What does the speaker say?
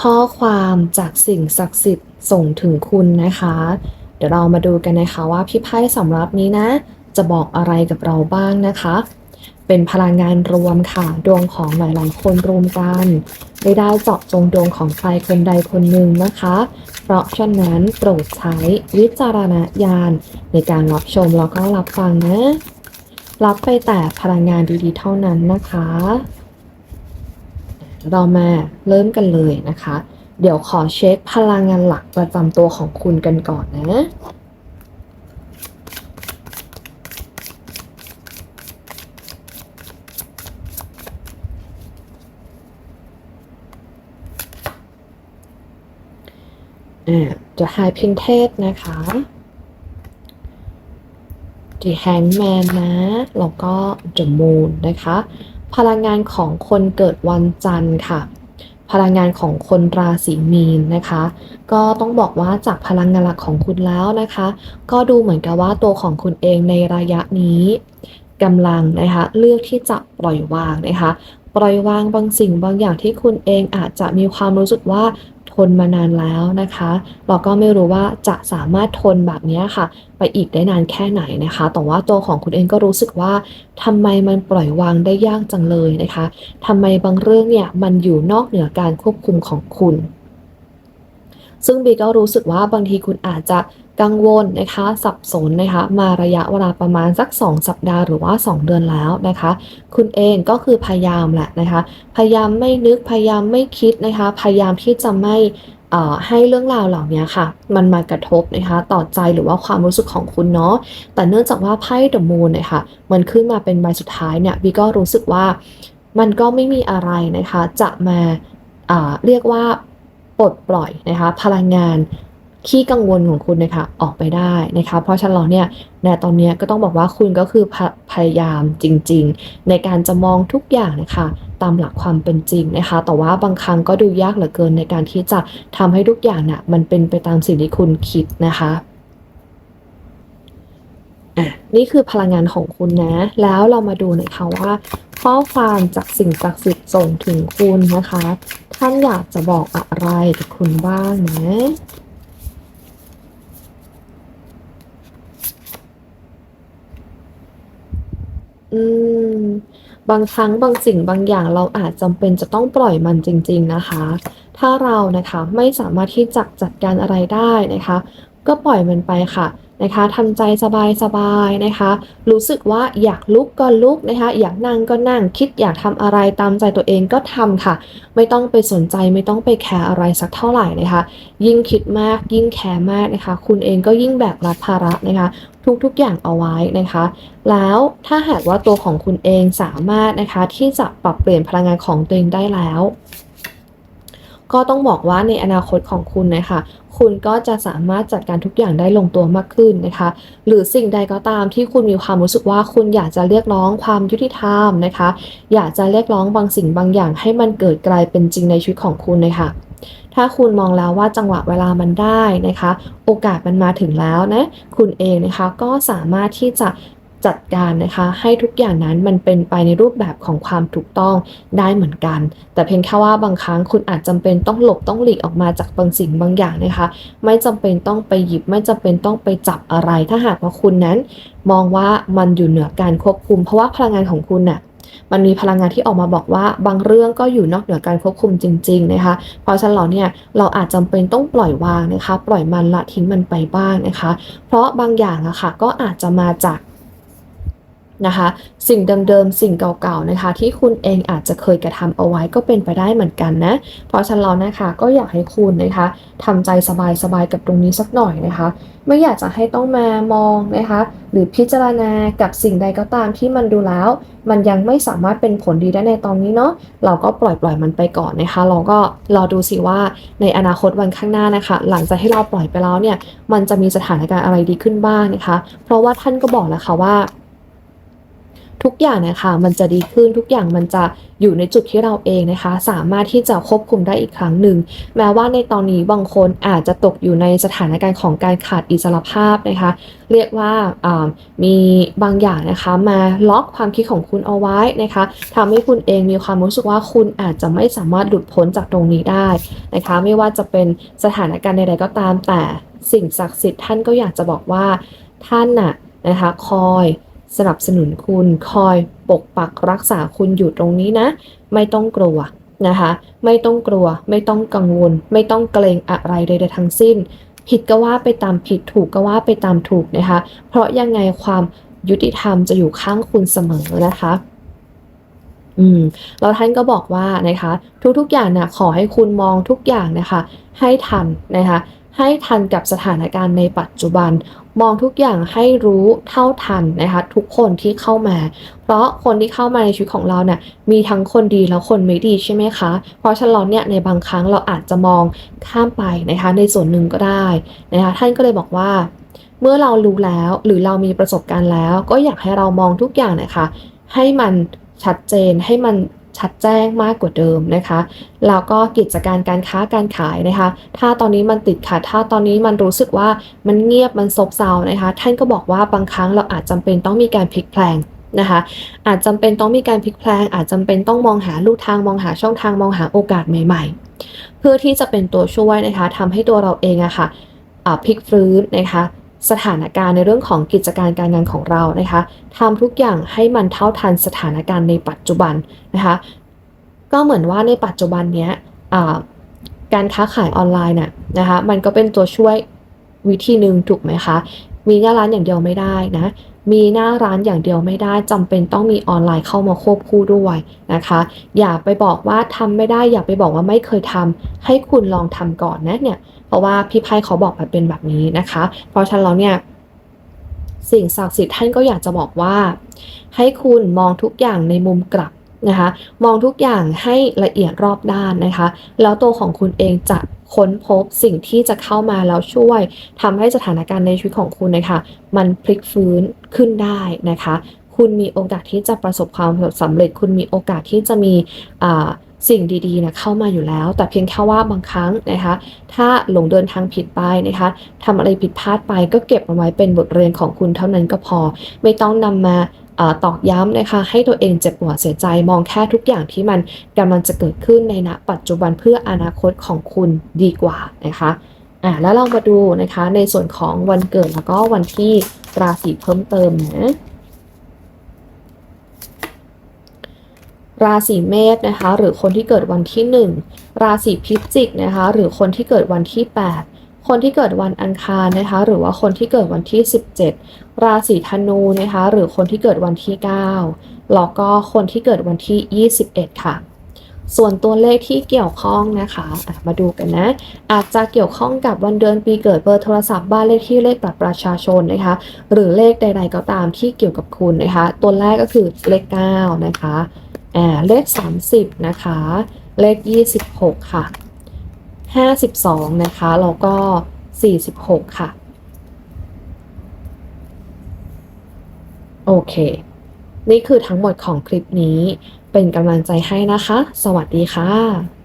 ข้อความจากสิ่งศักดิ์สิทธิ์ส่งถึงคุณนะคะ เดี๋ยวเรามาดูกันนะคะว่าพี่ไพ่สำรับนี้นะ จะบอกอะไรกับเราบ้างนะคะ เป็นพลังงานรวมค่ะ ดวงของหลายๆคนรวมกัน ไม่ได้เจาะจงดวงของใครคนใดคนหนึ่งนะคะ เพราะฉะนั้นโปรดใช้วิจารณญาณในการรับชมแล้วก็รับฟังนะ รับไปแต่พลังงานดีๆ เท่านั้นนะคะ เรามาเริ่มกันเลยนะคะ เดี๋ยวขอเช็คพลังงานหลักประจำตัวของคุณกันก่อนนะอ่า The High Princess นะคะ The Hangman นะ แล้วก็ The Moon นะคะ พลังงานของคนเกิดวันจันทร์ค่ะ พลังงานของคนราศีมีนนะคะ ก็ต้องบอกว่าจากพลังงานหลักของคุณแล้วนะคะ ก็ดูเหมือนกับว่าตัวของคุณเองในระยะนี้กำลังนะคะเลือกที่จะปล่อยวางนะคะปล่อยวางบางสิ่งบางอย่างที่คุณเองอาจจะมีความรู้สึกว่า ทนมานานแล้วนะคะ เราก็ไม่รู้ว่าจะสามารถทนแบบนี้ค่ะ ไปอีกได้นานแค่ไหนนะคะ แต่ว่าตัวของคุณเองก็รู้สึกว่าทำไมมันปล่อยวางได้ยากจังเลยนะคะทำไมบางเรื่องเนี่ยมันอยู่นอกเหนือการควบคุมของคุณ ซึ่งบีก็รู้สึกว่าบางทีคุณอาจจะกังวลนะคะสับสนนะคะมาระยะเวลาประมาณสัก 2 สัปดาห์หรือว่า 2 เดือนแล้วนะคะ คุณเองก็คือพยายามแหละนะคะ พยายามไม่นึกพยายามไม่คิดนะคะ พยายามที่จะไม่ให้เรื่องราวเหล่านี้ค่ะ มันมากระทบนะคะต่อใจหรือว่าความรู้สึกของคุณเนาะแต่เนื่องจากว่าไพ่เดอะมูนนะคะมันขึ้นมาเป็นใบสุดท้ายเนี่ยบีก็รู้สึกว่ามันก็ไม่มีอะไรนะคะ จะมาอ่าเรียกว่าปลดปล่อยนะคะ พลังงาน ขี้กังวลของคุณนะคะออกไปได้นะคะ เพราะฉะนั้นแล้วเนี่ยในตอนนี้ก็ต้องบอกว่าคุณก็คือพพยายามจริง ๆ ในการจะมองทุกอย่างนะคะ ตามหลักความเป็นจริงนะคะ แต่ว่าบางครั้งก็ดูยากเหลือเกินในการที่จะทำให้ทุกอย่างน่ะมันเป็นไปตามสิ่งที่คุณคิดนะคะอะนี่คือพลังงานของคุณนะ แล้วเรามาดูหน่อยค่ะว่า ข้อความจากสิ่งศักดิ์สิทธิ์ส่งถึงคุณนะคะ ท่านอยากจะบอกอะไรกับคุณบ้างนะ อืม บางครั้งบางสิ่งบางอย่างเราอาจจำเป็นจะต้องปล่อยมันจริง ๆนะคะ ถ้าเรานะคะไม่สามารถที่จะจัดการอะไรได้นะคะ ก็ปล่อยมันไปค่ะ นะคะทำใจสบายๆนะคะ รู้สึกว่าอยากลุกก็ลุกนะคะ อยากนั่งก็นั่ง คิดอยากทำอะไรตามใจตัวเองก็ทำค่ะ ไม่ต้องไปสนใจไม่ต้องไปแคร์อะไรสักเท่าไหร่นะคะ ยิ่งคิดมากยิ่งแคร์มากนะคะ คุณเองก็ยิ่งแบกรับภาระนะคะทุกๆ อย่างเอาไว้นะคะ แล้วถ้าหากว่าตัวของคุณเองสามารถนะคะที่จะปรับเปลี่ยนพลังงานของตัวเองได้แล้ว ก็ต้องบอกว่าในอนาคตของคุณนะคะคุณก็จะสามารถจัดการทุกอย่างได้ลงตัวมากขึ้นนะคะ หรือสิ่งใดก็ตามที่คุณมีความรู้สึกว่าคุณอยากจะเรียกร้องความยุติธรรมนะคะ อยากจะเรียกร้องบางสิ่งบางอย่างให้มันเกิดกลายเป็นจริงในชีวิตของคุณเลยค่ะถ้าคุณมองแล้วว่าจังหวะเวลามันได้นะคะ โอกาสมันมาถึงแล้วนะ คุณเองนะคะก็สามารถที่จะ จัดการนะคะให้ทุกอย่างนั้นมันเป็นไปในรูปแบบของความถูกต้องได้เหมือนกัน แต่เพียงแค่ว่าบางครั้งคุณอาจจำเป็นต้องหลบต้องหลีกออกมาจากบางสิ่งบางอย่างนะคะ ไม่จำเป็นต้องไปหยิบ ไม่จำเป็นต้องไปจับอะไร ถ้าหากว่าคุณนั้น มองว่ามันอยู่เหนือการควบคุม เพราะว่าพลังงานของคุณน่ะมันมีพลังงานที่ออกมาบอกว่าบางเรื่องก็อยู่นอกเหนือการควบคุมจริง ๆ นะคะ เพราะฉะนั้นเราเนี่ยเราอาจจำเป็นต้องปล่อยวางนะคะ ปล่อยมันละทิ้งมันไปบ้างนะคะ เพราะบางอย่างอะค่ะก็อาจจะมาจาก นะคะ สิ่งเดิมๆ สิ่งเก่าๆนะคะ ที่คุณเองอาจจะเคยกระทำเอาไว้ก็เป็นไปได้เหมือนกันนะ เพราะฉะนั้นเรานะคะก็อยากให้คุณนะคะทำใจสบายๆกับตรงนี้สักหน่อยนะคะ ไม่อยากจะให้ต้องมามองนะคะ หรือพิจารณากับสิ่งใดก็ตามที่มันดูแล้ว มันยังไม่สามารถเป็นผลดีได้ในตอนนี้เนาะเราก็ปล่อยปล่อยมันไปก่อนนะคะ เราก็รอดูสิว่าในอนาคตวันข้างหน้านะคะ หลังจากที่เราปล่อยไปแล้วเนี่ยมันจะมีสถานการณ์อะไรดีขึ้นบ้างนะคะ เพราะว่าท่านก็บอกแล้วค่ะว่า ทุกอย่างนะคะมันจะดีขึ้นทุกอย่างมันจะอยู่ในจุดที่เราเองนะคะ สามารถที่จะควบคุมได้อีกครั้งหนึ่ง แม้ว่าในตอนนี้บางคนอาจจะตกอยู่ในสถานการณ์ของการขาดอิสรภาพนะคะ เรียกว่าามีบางอย่างนะคะมาล็อกความคิดของคุณเอาไว้นะคะทำให้คุณเองมีความรู้สึกว่าคุณอาจจะไม่สามารถหลุดพ้นจากตรงนี้ได้นะคะ ไม่ว่าจะเป็นสถานการณ์ใดๆก็ตามแต่สิ่งศักดิ์สิทธิ์ท่านก็อยากจะบอกว่าท่านน่ะนะคะคอย สนับสนุนคุณคอยปกปักรักษาคุณอยู่ตรงนี้นะ ไม่ต้องกลัวนะคะ ไม่ต้องกลัว ไม่ต้องกังวล ไม่ต้องเกรงอะไรใดๆทั้งสิ้น ผิดก็ว่าไปตามผิดถูกก็ว่าไปตามถูกนะคะ เพราะยังไงความยุติธรรมจะอยู่ข้างคุณเสมอนะคะอืมแล้วท่านก็บอกว่านะคะ ทุกๆอย่างนะขอให้คุณมองทุกอย่างนะคะ ให้ทันนะคะ ให้ทันกับสถานการณ์ในปัจจุบัน มองทุกอย่างให้รู้เท่าทันนะคะทุกคนที่เข้ามา เพราะคนที่เข้ามาในชีวิตของเราเนี่ยมีทั้งคนดีแล้วคนไม่ดีใช่ไหมคะ เพราะฉะนั้นเนี่ยในบางครั้งเราอาจจะมองข้ามไปนะคะในส่วนหนึ่งก็ได้นะคะท่านก็เลยบอกว่า เมื่อเรารู้แล้วหรือเรามีประสบการณ์แล้ว ก็อยากให้เรามองทุกอย่างนะคะให้มันชัดเจนให้มัน ชัดแจ้งมากกว่าเดิมนะคะแล้วก็กิจการการค้าการขายนะคะ ถ้าตอนนี้มันติดขัดถ้าตอนนี้มันรู้สึกว่ามันเงียบมันซบเซานะคะ ท่านก็บอกว่าบางครั้งเราอาจจำเป็นต้องมีการพลิกแพลงนะคะ อาจจำเป็นต้องมีการพลิกแพลง อาจจำเป็นต้องมองหาลู่ทางมองหาช่องทางมองหาโอกาสใหม่ ๆ เพื่อที่จะเป็นตัวช่วยนะคะทำให้ตัวเราเองอะค่ะอ่าพลิกฟื้นนะคะ สถานการณ์ในเรื่องของกิจการการงานของเรานะคะทำทุกอย่างให้มันเท่าทันสถานการณ์ในปัจจุบันนะคะก็เหมือนว่าในปัจจุบันเนี้ยการค้าขายออนไลน์น่ะนะคะมันก็เป็นตัวช่วยวิธีหนึ่งถูกไหมคะ มีหน้าร้านอย่างเดียวไม่ได้นะ มีหน้าร้านอย่างเดียวไม่ได้จำเป็นต้องมีออนไลน์เข้ามาควบคู่ด้วยนะคะ อย่าไปบอกว่าทำไม่ได้ อย่าไปบอกว่าไม่เคยทำให้คุณลองทำก่อนนะเนี่ย เพราะว่าพี่ไพ่เขาบอกมาเป็นแบบนี้นะคะ เพราะฉะนั้นแล้วเนี่ยสิ่งศักดิ์สิทธิ์ท่านก็อยากจะบอกว่า ให้คุณมองทุกอย่างในมุมกลับนะคะ มองทุกอย่างให้ละเอียดรอบด้านนะคะ แล้วตัวของคุณเองจะ ค้นพบสิ่งที่จะเข้ามาแล้วช่วยทำให้สถานการณ์ในชีวิตของคุณนะคะมันพลิกฟื้นขึ้นได้นะคะ คุณมีโอกาสที่จะประสบความสำเร็จ คุณมีโอกาสที่จะมีอ่าสิ่งดีๆนะเข้ามาอยู่แล้ว แต่เพียงแค่ว่าบางครั้งนะคะ ถ้าหลงเดินทางผิดไปนะคะทำอะไรผิดพลาดไปก็เก็บเอาไว้เป็นบทเรียนของคุณเท่านั้นก็พอ ไม่ต้องนำมา ตอกย้ำนะคะ ให้ตัวเองเจ็บปวดเสียใจมองแค่ทุกอย่างที่มันกำลังจะเกิดขึ้นในณปัจจุบันเพื่ออนาคตของคุณดีกว่านะคะอ่าแล้วเรามาดูนะคะในส่วนของวันเกิดแล้วก็วันที่ราศีเพิ่มเติมนะราศีเมษนะคะ หรือคนที่เกิดวันที่ 1 ราศีพิจิกนะคะ หรือคนที่เกิดวันที่ 8 คนที่เกิดวันอังคารนะคะ หรือว่าคนที่เกิดวันที่ 17 ราศีธนูนะคะ หรือคนที่เกิดวันที่ 9 แล้วก็คนที่เกิดวันที่ 21 ค่ะ ส่วนตัวเลขที่เกี่ยวข้องนะคะะมาดูกันนะ อาจจะเกี่ยวข้องกับวันเดือนปีเกิดเบอร์โทรศัพท์บ้านเลขที่เลขบัตรประชาชนนะคะ หรือเลขใด ๆ ก็ตามที่เกี่ยวกับคุณนะคะ ตัวแรกก็คือเลข 9 นะคะ อ่า เลข 30 นะคะ เลข 26 ค่ะ 52 นะคะ แล้วก็ 46 ค่ะ โอเค นี่คือทั้งหมดของคลิปนี้ เป็นกำลังใจให้นะคะ สวัสดีค่ะ